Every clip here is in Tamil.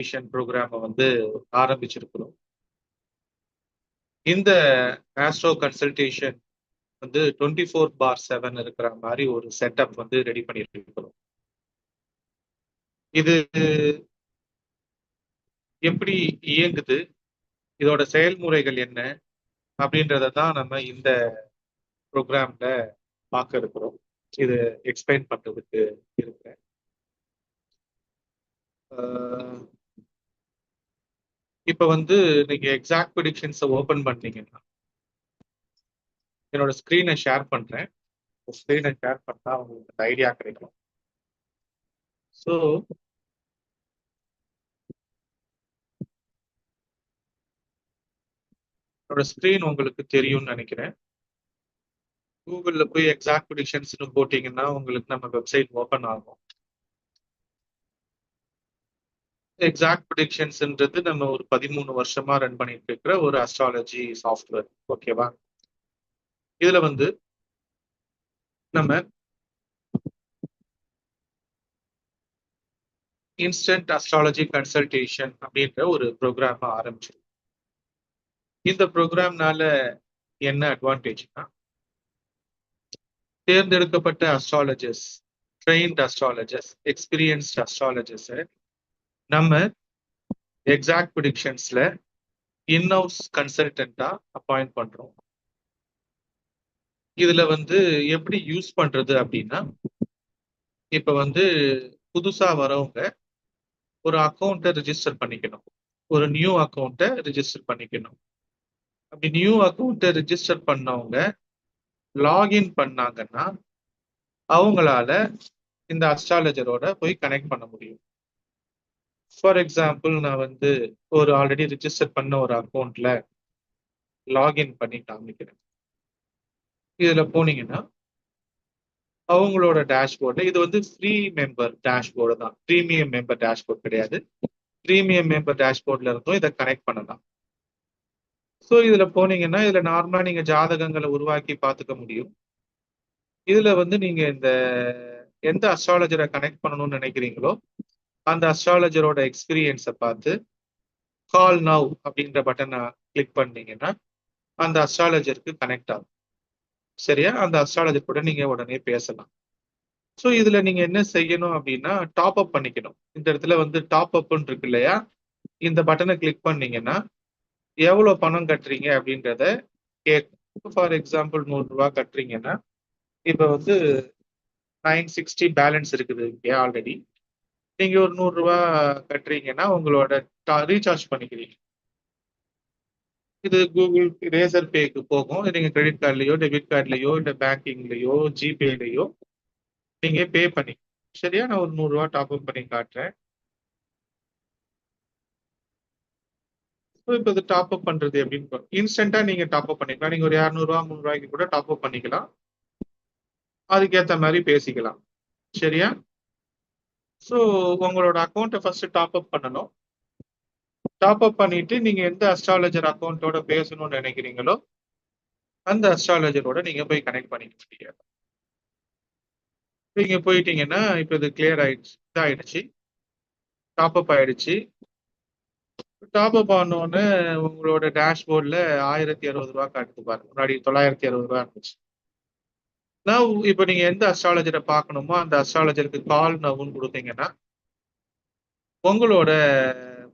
மிஷன் ப்ரோக்ராமை வந்து ஆரம்பிச்சிருக்கிறோம். இந்த ஆஸ்ட்ரோ கன்சல்டேஷன் வந்து டுவெண்ட்டி ஃபோர் பார் செவன் இருக்கிற மாதிரி ஒரு செட்டப் வந்து ரெடி பண்ணிட்டு இருக்கிறோம் இது எப்படி இயங்குது? இதோட செயல்முறைகள் என்ன? அப்படின்றத தான் நம்ம இந்த ப்ரோக்ராம்ல பார்க்க இருக்கிறோம். இது எக்ஸ்பிளைன் பண்றதுக்கு இருக்கிறேன். இப்ப வந்து நீங்க எக்ஸாக்ட் ப்ரிடிக்ஷன்ஸை ஓபன் பண்ணீங்கன்னா என்னோட ஸ்க்ரீனை ஷேர் பண்றேன். ஸ்க்ரீனை ஷேர் பண்ணா உங்களுக்கு ஐடியா கிடைக்கும். ஸோ என்னோட ஸ்க்ரீன் உங்களுக்கு தெரியும்னு நினைக்கிறேன். கூகுளில் போய் எக்ஸாக்ட் ப்ரிடிக்ஷன்ஸ்னு போட்டிங்கன்னா உங்களுக்கு நம்ம வெப்சைட் ஓப்பன் ஆகும். எக்ஸாக்ட் ப்ரிடிக்ஷன்ஸ்ன்றது நம்ம ஒரு பதிமூணு வருஷமா ரன் பண்ணிட்டு இருக்கிற ஒரு அஸ்ட்ராலஜி சாஃப்ட்வேர் ஓகேவா இதுல வந்து நம்ம இன்ஸ்டன்ட் அஸ்ட்ராலஜி கன்சல்டேஷன் அப்படின்ற ஒரு ப்ரோக்ராம் ஆரம்பிச்சு இந்த ப்ரோக்ராம்னால என்ன அட்வான்டேஜ்னா தேர்ந்தெடுக்கப்பட்ட அஸ்ட்ராலஜர்ஸ் ட்ரெயின்ட் அஸ்ட்ராலஜர்ஸ் எக்ஸ்பீரியன்ஸ்ட் அஸ்ட்ராலஜர்ஸை நம்ம எக்ஸாக்ட் ப்ரிடிக்ஷன்ஸ்ல இன்ஹவுஸ் கன்சல்டண்டா அப்பாயிண்ட் பண்றோம். இதுல வந்து எப்படி யூஸ் பண்றது அப்படின்னா இப்ப வந்து புதுசா வரவங்க ஒரு அக்கௌண்ட்டை ரிஜிஸ்டர் பண்ணிக்கணும். ஒரு நியூ அக்கௌண்ட்டை ரிஜிஸ்டர் பண்ணிக்கணும். அப்படி நியூ அக்கௌண்ட்டை ரிஜிஸ்டர் பண்ணவங்க லாகின் பண்ணாங்கன்னா அவங்களால இந்த அஸ்ட்ராலஜரோட போய் கனெக்ட் பண்ண முடியும். ஃபார் எக்ஸாம்பிள் நான் வந்து ஒரு ஆல்ரெடி ரிஜிஸ்டர் பண்ண ஒரு அக்கௌண்ட்ல லாகின் பண்ணி காமிக்கிறேன் இதுல போனீங்கன்னா அவங்களோட டேஷ்போர்டு இது வந்து ஃப்ரீ மெம்பர் டேஷ்போர்டு தான். ப்ரீமியம் மெம்பர் டேஷ்போர்ட் கிடையாது. ப்ரீமியம் மெம்பர் டேஷ்போர்ட்ல இருந்தும் இதை கனெக்ட் பண்ணலாம். ஸோ இதுல போனீங்கன்னா இதுல நார்மலா நீங்க ஜாதகங்களை உருவாக்கி பார்த்துக்க முடியும். இதுல வந்து நீங்க இந்த எந்த அஸ்ட்ராலஜரை கனெக்ட் பண்ணணும்னு நினைக்கிறீங்களோ அந்த அஸ்ட்ராலஜரோட எக்ஸ்பீரியன்ஸை பார்த்து கால் நவ் அப்படின்ற பட்டனை கிளிக் பண்ணீங்கன்னா அந்த அஸ்ட்ராலஜருக்கு கனெக்ட் ஆகும். சரியா? அந்த அஸ்ட்ராலஜர் கூட நீங்க உடனே பேசலாம். ஸோ இதுல நீங்க என்ன செய்யணும் அப்படின்னா டாப் அப் பண்ணிக்கணும். இந்த இடத்துல வந்து டாப் அப்னு இருக்கு இல்லையா? இந்த பட்டனை கிளிக் பண்ணீங்கன்னா எவ்வளோ பணம் கட்டுறீங்க அப்படின்றத கேட்கும். ஃபார் எக்ஸாம்பிள் நூறுரூவா கட்டுறீங்கன்னா இப்போ வந்து நைன் சிக்ஸ்டி பேலன்ஸ் இருக்குது இங்கே ஆல்ரெடி நீங்க ஒரு நூறு கட்டுறீங்கன்னா உங்களோட ரீசார்ஜ் பண்ணிக்கிறீங்க. இது கூகுள் ரேசர் பேக்கு போகும். நீங்க கிரெடிட் கார்ட்லயோ டெபிட் கார்டுலயோ இல்லை பேங்கிங்லயோ ஜிபேலயோ நீங்க பே பண்ணி சரியா? நான் ஒரு நூறு டாப் அப் பண்ணி காட்டுறேன். இப்போ இது டாப் அப் பண்றது எப்படின்னு இன்ஸ்டன்டா நீங்க டாப் அப் பண்ணிக்கலாம். நீங்க ஒரு இரநூறுவா முந்நூறுவாய்க்கு கூட டாப் அப் பண்ணிக்கலாம். அதுக்கேற்ற மாதிரி பேசிக்கலாம். சரியா? ஸோ உங்களோட அக்கௌண்ட்டை ஃபர்ஸ்ட் டாப் அப் பண்ணணும். டாப் அப் பண்ணிட்டு நீங்க எந்த அஸ்ட்ராலஜர் அக்கௌண்ட்டோட பேசணும்னு நினைக்கிறீங்களோ அந்த அஸ்ட்ராலஜரோட நீங்க போய் கனெக்ட் பண்ணிக்க முடியாது. நீங்கள் போயிட்டீங்கன்னா இப்போ இது கிளியர் ஆயிடுச்சு இதாயிடுச்சு. டாப் அப் ஆயிடுச்சு. டாப் அப் ஆனோடனே உங்களோட டேஷ்போர்டில் ஆயிரத்தி அறுபது ரூபா காட்டுது பாருங்க. முன்னாடி தொள்ளாயிரத்தி அறுபது ரூபா இருந்துச்சு. நான் இப்போ நீங்க எந்த அஸ்ட்ராலஜரை பார்க்கணுமோ அந்த அஸ்ட்ராலஜருக்கு கால் நவுன்னு கொடுத்தீங்கன்னா உங்களோட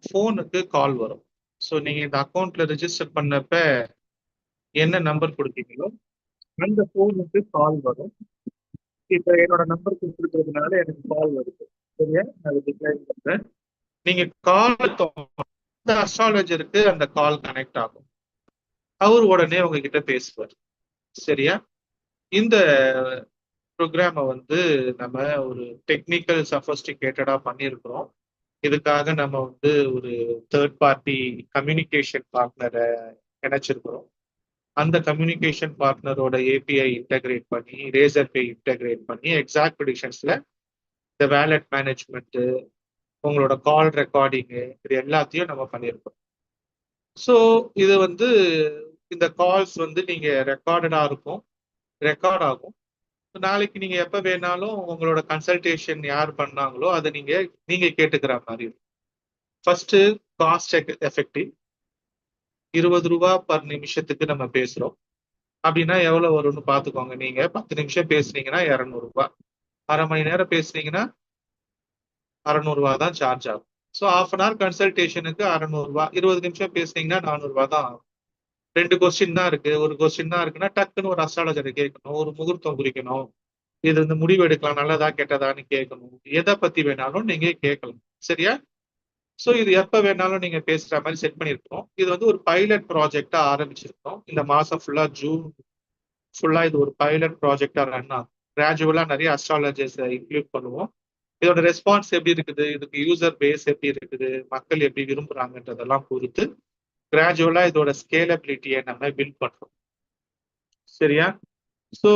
ஃபோனுக்கு கால் வரும். ஸோ நீங்க இந்த அக்கௌண்ட்ல ரிஜிஸ்டர் பண்ணப்ப என்ன நம்பர் கொடுத்தீங்களோ அந்த ஃபோனுக்கு கால் வரும். இப்போ என்னோட நம்பர் கொடுத்துருக்கிறதுனால எனக்கு கால் வருது. சரியா? நான் டிக்ளைன் பண்றேன். நீங்க கால் அந்த அஸ்ட்ராலஜருக்கு அந்த கால் கனெக்ட் ஆகும். அவர் உடனே உங்ககிட்ட பேசுவார். சரியா? இந்த ப்ரோக்ராமை வந்து நம்ம ஒரு டெக்னிக்கல் சஃபஸ்டிகேட்டடாக பண்ணியிருக்கிறோம். இதுக்காக நம்ம வந்து ஒரு தேர்ட் பார்ட்டி கம்யூனிகேஷன் பார்ட்னரை இணைச்சிருக்கிறோம். அந்த கம்யூனிகேஷன் பார்ட்னரோட ஏபிஐ இன்டகிரேட் பண்ணி ரேசர் பே இன்டகிரேட் பண்ணி எக்ஸாக்ட் ப்ரிடிக்ஷன்ஸ்ல இந்த வேலட் மேனேஜ்மெண்ட்டு உங்களோட கால் ரெக்கார்டிங்கு இது எல்லாத்தையும் நம்ம பண்ணியிருக்கோம் ஸோ இது வந்து இந்த கால்ஸ் வந்து நீங்கள் ரெக்கார்டடாக இருக்கும். ரெக்கார்ட் ஆகும். நாளைக்கு நீங்க எப்ப வேணாலும் உங்களோட கன்சல்டேஷன் யார் பண்ணாங்களோ அதை நீங்க நீங்க கேட்டுக்கிற மாதிரி இருக்கும். ஃபர்ஸ்ட் காஸ்ட் எஃபெக்டிவ் இருபது ரூபா பர் நிமிஷத்துக்கு நம்ம பேசுறோம். அப்படின்னா எவ்வளவு வரும்னு பாத்துக்கோங்க நீங்க பத்து நிமிஷம் பேசுனீங்கன்னா இரநூறுபா அரை மணி நேரம் பேசுனீங்கன்னா அறநூறுவா தான் சார்ஜ் ஆகும். ஸோ ஆஃப் அன் ஹவர் கன்சல்டேஷனுக்கு அறநூறுவா இருபது நிமிஷம் பேசுனீங்கன்னா நானூறுபா தான் ஆகும். ரெண்டு கொஸ்டின் தான் இருக்கு. ஒரு கொஸ்டின் தான் இருக்குன்னா டக்குன்னு ஒரு அஸ்ட்ராலஜரை கேட்கணும். ஒரு முகூர்த்தம் குறிக்கணும். இது வந்து முடிவு எடுக்கலாம். நல்லதா கெட்டதான்னு கேட்கணும். எதை பத்தி வேணாலும் நீங்க கேட்கலாம். சரியா? ஸோ இது எப்போ வேணாலும் நீங்க பேசுற மாதிரி செட் பண்ணியிருக்கோம். இது வந்து ஒரு பைலட் ப்ராஜெக்டா ஆரம்பிச்சிருக்கோம். இந்த மாசம் ஃபுல்லா ஜூன் ஃபுல்லா இது ஒரு பைலட் ப்ராஜெக்டா ரன் ஆகும். கிராஜுவலா நிறைய அஸ்ட்ராலஜர்ஸ் இன்க்ளூட் பண்ணுவோம். இதோட ரெஸ்பான்ஸ் எப்படி இருக்குது? இதுக்கு யூசர் பேஸ் எப்படி இருக்குது? மக்கள் எப்படி விரும்புறாங்கன்றதெல்லாம் பொறுத்து கிராஜுவலா இதோட ஸ்கேலபிலிட்டியை நம்ம பில்ட் பண்றோம். சரியா? ஸோ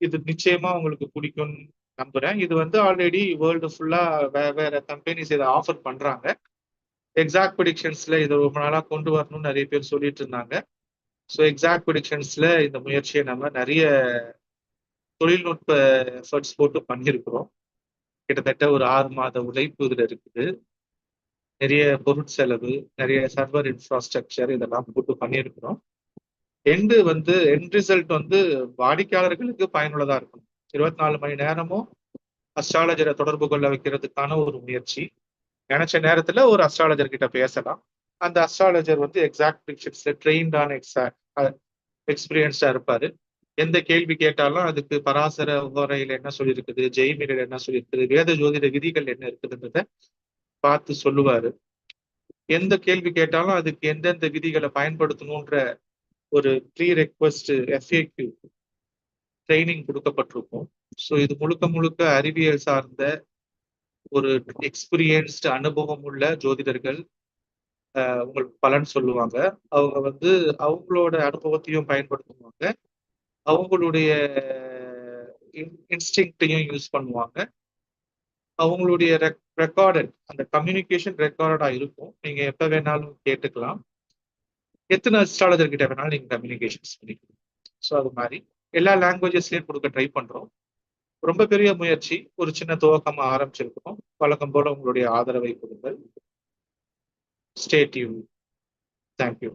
இது நிச்சயமா உங்களுக்கு பிடிக்கும்னு நம்புறேன். இது வந்து ஆல்ரெடி வேர்ல்டு ஃபுல்லா வேற வேற கம்பெனிஸ் இதை ஆஃபர் பண்றாங்க. எக்ஸாக்ட் ப்ரிடிக்ஷன்ஸ்ல இதை ரொம்ப நாளா கொண்டு வரணும்னு நிறைய பேர் சொல்லிட்டு இருந்தாங்க. ஸோ எக்ஸாக்ட் ப்ரிடிக்ஷன்ஸ்ல இந்த முயற்சியை நம்ம நிறைய தொழில்நுட்ப எஃபர்ட்ஸ் போட்டு பண்ணியிருக்கிறோம். கிட்டத்தட்ட ஒரு ஆறு மாத உழைப்பு இதில் இருக்குது. நிறைய பொருட்செலவு நிறைய சர்வர் இன்ஃப்ராஸ்ட்ரக்சர் இதெல்லாம் போட்டு பண்ணியிருக்கிறோம். எண்டு வந்து எண்ட் ரிசல்ட் வந்து வாடிக்கையாளர்களுக்கு பயனுள்ளதா இருக்கும். இருபத்தி நாலு மணி நேரமும் அஸ்ட்ராலஜரை தொடர்பு கொள்ள வைக்கிறதுக்கான ஒரு முயற்சி. நினைச்ச நேரத்துல ஒரு அஸ்ட்ராலஜர் கிட்ட பேசலாம். அந்த அஸ்ட்ராலஜர் வந்து எக்ஸாக்ட் ப்ரிடிக்ஷன்ஸ்ல ட்ரெயின்டான எக்ஸாக்ட் எக்ஸ்பீரியன்ஸா இருப்பாரு. எந்த கேள்வி கேட்டாலும் அதுக்கு பராசர உரையில என்ன சொல்லியிருக்குது ஜெய்மிரில் என்ன சொல்லியிருக்குது வேத ஜோதிட விதிகள் என்ன இருக்குதுன்றத பார்த்து சொல்லுவாரு. எந்த கேள்வி கேட்டாலும் அதுக்கு எந்தெந்த விதிகளை பயன்படுத்தணுன்ற ஒரு ப்ரீ ரெக்வஸ்ட் எஃப்ஏக்யூ ட்ரைனிங் கொடுக்கப்பட்டிருக்கும். ஸோ இது முழுக்க முழுக்க அறிவியல் சார்ந்த ஒரு எக்ஸ்பீரியன்ஸ்டு அனுபவம் உள்ள ஜோதிடர்கள் உங்களுக்கு பலன் சொல்லுவாங்க. அவங்க வந்து அவங்களோட அனுபவத்தையும் பயன்படுத்துவாங்க. அவங்களுடைய இன்ஸ்டிங்டையும் யூஸ் பண்ணுவாங்க. அவங்களுடைய ரெக்கார்டட் அந்த கம்யூனிகேஷன் ரெக்கார்டா இருக்கும். நீங்க எப்ப வேணாலும் கேட்டுக்கலாம். எத்தனை அஸ்ட்ராலஜர் கிட்ட வேணாலும் நீங்க கம்யூனிகேஷன்ஸ் பண்ணிக்கலாம். ஸோ அது மாதிரி. எல்லா லாங்குவேஜஸ்லயும் கொடுக்க ட்ரை பண்றோம். ரொம்ப பெரிய முயற்சி. ஒரு சின்ன துவக்கமா ஆரம்பிச்சிருக்கோம். வழக்கம் போல உங்களுடைய ஆதரவை கொடுங்கள். ஸ்டேட்யூ தேங்க்யூ